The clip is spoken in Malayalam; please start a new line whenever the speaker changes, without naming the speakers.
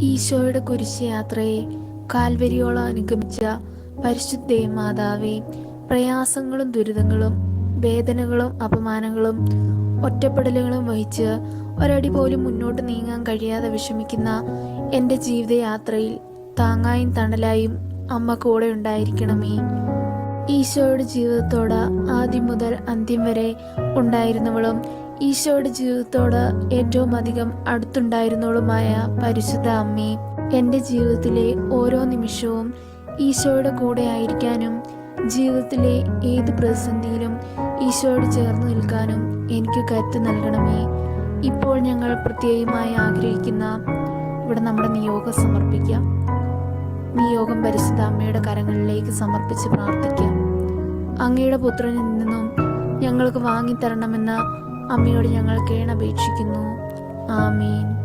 ഈശോയുടെ കുരിശയാത്രയെ കാൽവരിയോളം അനുഗമിച്ച പരിശുദ്ധേ മാതാവേ പ്രയാസങ്ങളും ദുരിതങ്ങളും വേദനകളും അപമാനങ്ങളും ഒറ്റപ്പെടലുകളും വഹിച്ച് ഒരടി പോലും മുന്നോട്ട് നീങ്ങാൻ കഴിയാതെ വിഷമിക്കുന്ന എന്റെ ജീവിതയാത്രയിൽ താങ്ങായും തണലായും അമ്മ കൂടെ ഉണ്ടായിരിക്കണമേ. ഈശോയുടെ ജീവിതത്തോട് ആദ്യം മുതൽ അന്ത്യം വരെ ഉണ്ടായിരുന്നവളും ഈശോയുടെ ജീവിതത്തോട് ഏറ്റവും അധികം അടുത്തുണ്ടായിരുന്നവളുമായ പരിശുദ്ധ അമ്മേ എന്റെ ജീവിതത്തിലെ ഓരോ നിമിഷവും ഈശോയുടെ കൂടെ ആയിരിക്കാനും ജീവിതത്തിലെ ഏത് പ്രതിസന്ധിയിലും ഈശോയോട് ചേർന്ന് നിൽക്കാനും എനിക്ക് കരുത്ത് നൽകണമേ. ഇപ്പോൾ ഞങ്ങൾ പ്രത്യേകമായി ആഗ്രഹിക്കുന്ന ഇവിടെ നമ്മുടെ നിയോഗം സമർപ്പിക്കാം. നിയോഗം പരിശുദ്ധ അമ്മയുടെ കരങ്ങളിലേക്ക് സമർപ്പിച്ച് പ്രാർത്ഥിക്കാം. അങ്ങയുടെ പുത്രനിൽ നിന്നും ഞങ്ങൾക്ക് വാങ്ങിത്തരണമെന്ന് അമ്മയോട് ഞങ്ങൾ കേണപേക്ഷിക്കുന്നു. ആമീൻ.